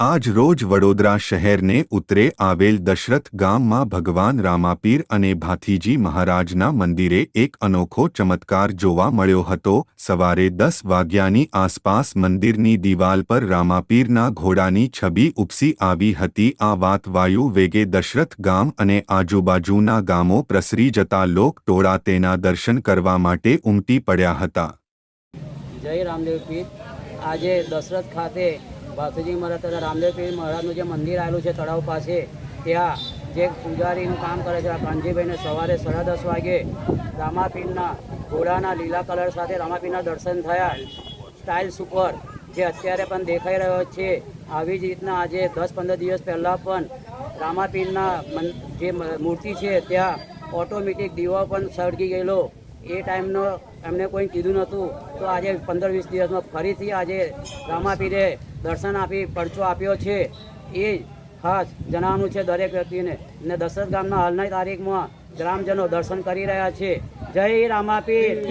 આજ રોજ વડોદરા શહેરને ઉત્તરે આવેલ દશરથ ગામમાં ભગવાન રામાપીર અને ભાથીજી મહારાજના મંદિરે એક અનોખો ચમત્કાર જોવા મળ્યો હતો. સવારે દસ વાગ્યાની આસપાસ મંદિરની દિવાલ પર રામાપીરના ઘોડાની છબી ઉપસી આવી હતી. આ વાત વાયુ વેગે દશરથ ગામ અને આજુબાજુના ગામો પ્રસરી જતા લોક ટોળા તેના દર્શન કરવા માટે ઉમટી પડ્યા હતા. જય રામદેવ આજે દશરથ ખાતે ભાથુજી મહારાજ તથા રામદેવ પીર મહારાજનું જે મંદિર આવેલું છે તળાવ પાસે, ત્યાં જે પૂજારીનું કામ કરે છે, આ કાનજીભાઈને સવારે સાડા દસ વાગે રામાપીરના ઘોડાના લીલા કલર સાથે રામાપીરના દર્શન થયા. સ્ટાઇલ સુપર જે અત્યારે પણ દેખાઈ રહ્યો છે, આવી જ રીતના આજે દસ પંદર દિવસ પહેલાં પણ રામાપીરના જે મૂર્તિ છે, ત્યાં ઓટોમેટિક દીવો પણ સળગી ગયેલો. એ ટાઈમનો એમને કોઈ કીધું નહોતું. તો આજે પંદર વીસ દિવસમાં ફરીથી આજે રામાપીરે દર્શન આપી, પરચો આપ્યો છે. એ ખાસ જણાવવાનું છે દરેક વ્યક્તિને. ને દશરથ ગામના હાલની તારીખમાં ગ્રામજનો દર્શન કરી રહ્યા છે. જય રામાપીર.